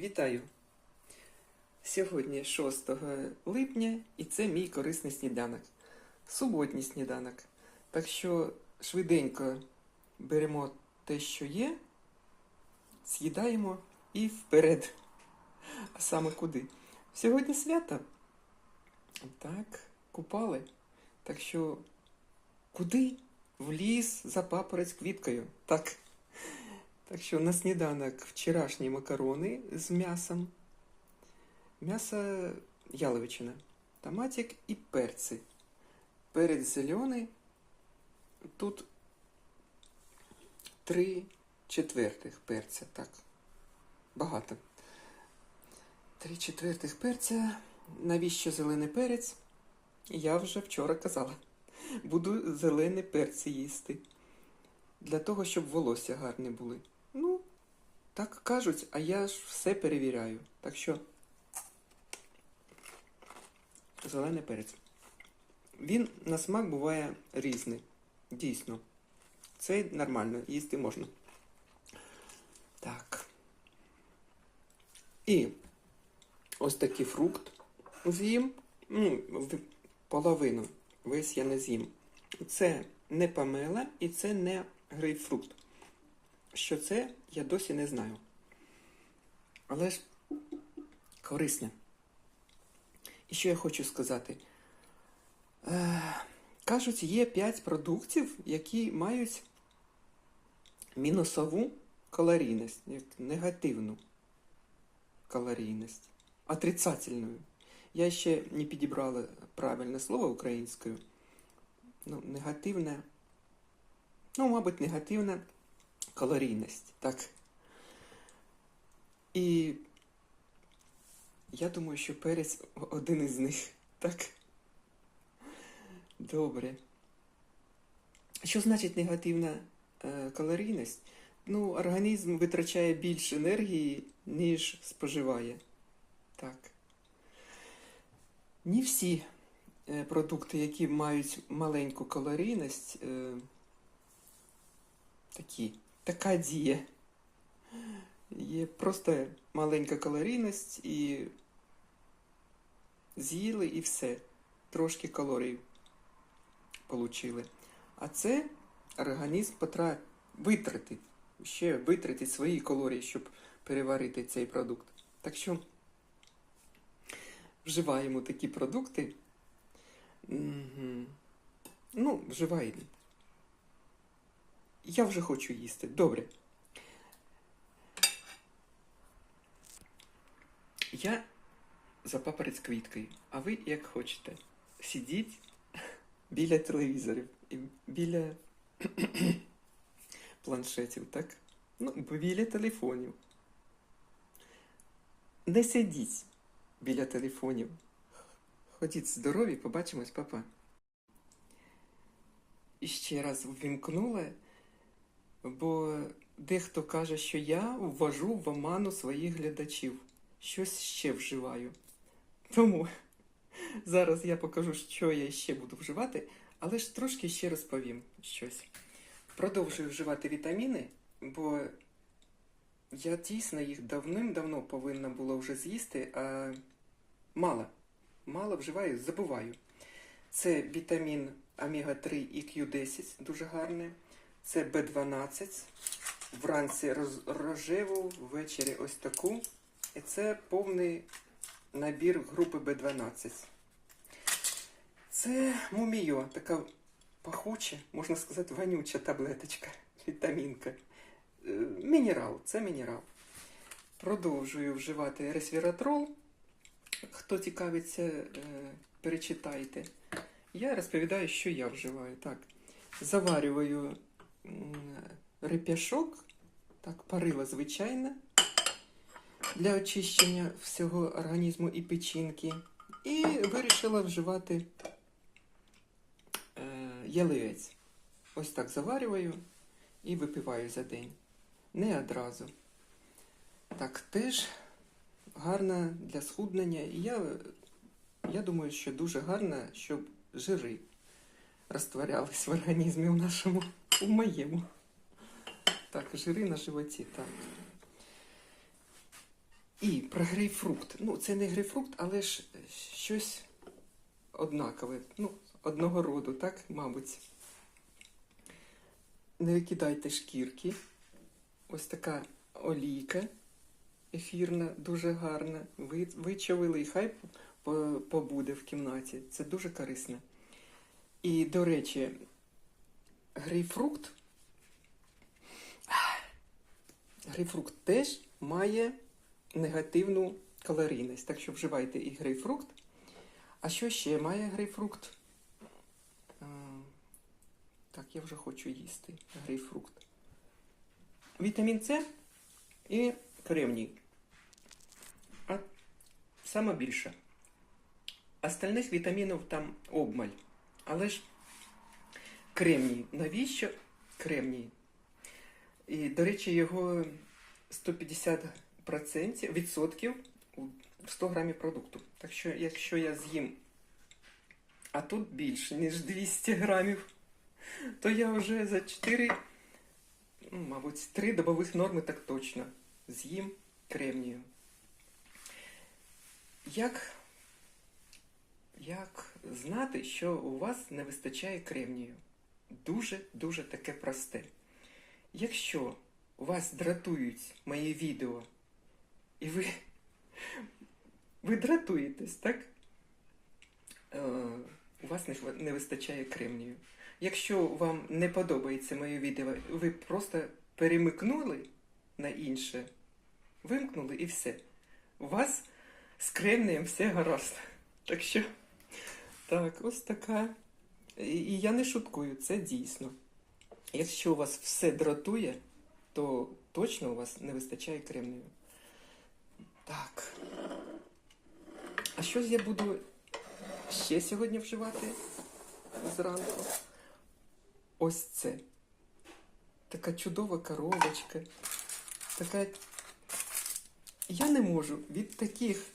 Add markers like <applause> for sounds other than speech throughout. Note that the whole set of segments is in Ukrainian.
Вітаю! Сьогодні 6 липня і це мій корисний сніданок. Суботній сніданок. Так що швиденько беремо те, що є, з'їдаємо і вперед. А саме куди? Сьогодні свято. Так, купали. Так що куди? В ліс за папорець квіткою. Так. Так що на сніданок вчорашні макарони з м'ясом, м'ясо яловичина, томатик і перці. Перець зелений. Тут три четвертих перця. Так. Багато. Три четвертих перця. Навіщо зелений перець? Я вже вчора казала. Буду зелені перці їсти. Для того, щоб волосся гарне були. Так кажуть, а я ж все перевіряю. Так що. Зелений перець. Він на смак буває різний. Дійсно. Це нормально, їсти можна. Так. І ось такий фрукт з'їм. Ну, половину. Весь я не з'їм. Це не помела і це не грейпфрут. Що це, я досі не знаю. Але ж корисне. І що я хочу сказати? Е, кажуть, є 5 продуктів, які мають мінусову калорійність, як негативну калорійність, отрицательну. Я ще не підібрала правильне слово українською. Ну, негативне. Ну, мабуть, негативна калорійність, так. І я думаю, що перець один із них. Так. Добре. Що значить негативна е, калорійність? Ну, організм витрачає більше енергії, ніж споживає. Так. Не всі е, продукти, які мають маленьку калорійність, е, такі, така дія. Є просто маленька калорійність і з'їли і все. Трошки калорій получили. А це організм потра... витратить, ще витратить свої калорії, щоб переварити цей продукт. Так що вживаємо такі продукти. Ну, вживаємо. Я вже хочу їсти. Добре. Я за папорець квіткою, а ви як хочете. Сидіть <laughs> біля телевізорів і біля <clears throat> планшетів, так? Ну, біля телефонів. Не сидіть біля телефонів. Ходіть здорові, побачимось, папа. І ще раз ввімкнула, бо дехто каже, що я ввожу в оману своїх глядачів. Щось ще вживаю. Тому зараз я покажу, що я ще буду вживати, але ж трошки ще розповім щось. Продовжую вживати вітаміни, бо я дійсно їх давним-давно повинна була вже з'їсти, а мало. Мало вживаю, забуваю. Це вітамін омега-3 і Q10, дуже гарне. Це B12. Вранці роз, рожеву, ввечері ось таку. І це повний набір групи B12. Це муміо, така пахуча, можна сказати, вонюча таблеточка, вітамінка. Е, Мінерал, це мінерал. Продовжую вживати ресвіратрол. Хто цікавиться, е, перечитайте. Я розповідаю, що я вживаю. Так, заварюю реп'яшок, так, парила звичайне для очищення всього організму і печінки. І вирішила вживати е, ялівець. Ось так заварюю і випиваю за день. Не одразу. Так, теж гарна для схуднення. І я, я думаю, що дуже гарна, щоб жири розтворялись в організмі в нашому, у моєму. Так, жири на животі, так. І про грейпфрукт. Ну, це не грейпфрукт, але ж щось однакове. Ну, одного роду, так, мабуть. Не викидайте шкірки. Ось така олійка ефірна, дуже гарна. Ви, вичавили і хай побуде в кімнаті. Це дуже корисно. І, до речі, грейпфрукт. Грейпфрукт теж має негативну калорійність. Так що вживайте і грейпфрукт. А що ще має грейпфрукт? Так, я вже хочу їсти грейпфрукт. Вітамін С і кремній. А саме більше. Остальних вітамінів там обмаль. Але ж кремній. Навіщо кремній? І, до речі, його 150% відсотків у 100 грамів продукту. Так що, якщо я з'їм, а тут більше, ніж 200 грамів, то я вже за 4, ну, мабуть, 3 добових норми так точно з'їм кремнію. Як, як знати, що у вас не вистачає кремнію? Дуже-дуже таке просте. Якщо вас дратують мої відео, і ви, ви дратуєтесь, так? Е, у вас не, не вистачає кремнію. Якщо вам не подобається моє відео, ви просто перемикнули на інше, вимкнули і все. У вас з кремнієм все гаразд. Так що, так, ось така. І я не шуткую, це дійсно. Якщо у вас все дратує, то точно у вас не вистачає кремнію. Так. А що ж я буду ще сьогодні вживати зранку? Ось це. Така чудова коробочка. Така. Я не можу від таких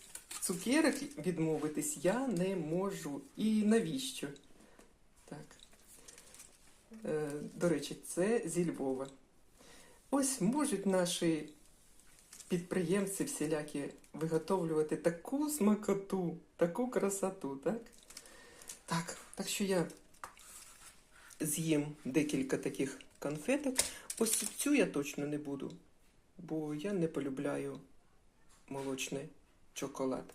цукерок відмовитись. Я не можу. І навіщо? Так. Е, До речі, це зі Львова. Ось можуть наші підприємці всілякі виготовлювати таку смакоту, таку красоту, так? Так, так що я з'їм декілька таких конфеток. Ось цю я точно не буду, бо я не полюбляю молочний шоколад.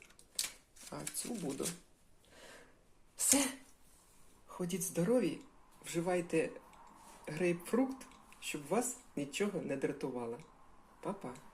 А цю буду. Все. Ходіть здорові, вживайте грейпфрукт, щоб вас нічого не дратувало. Па-па.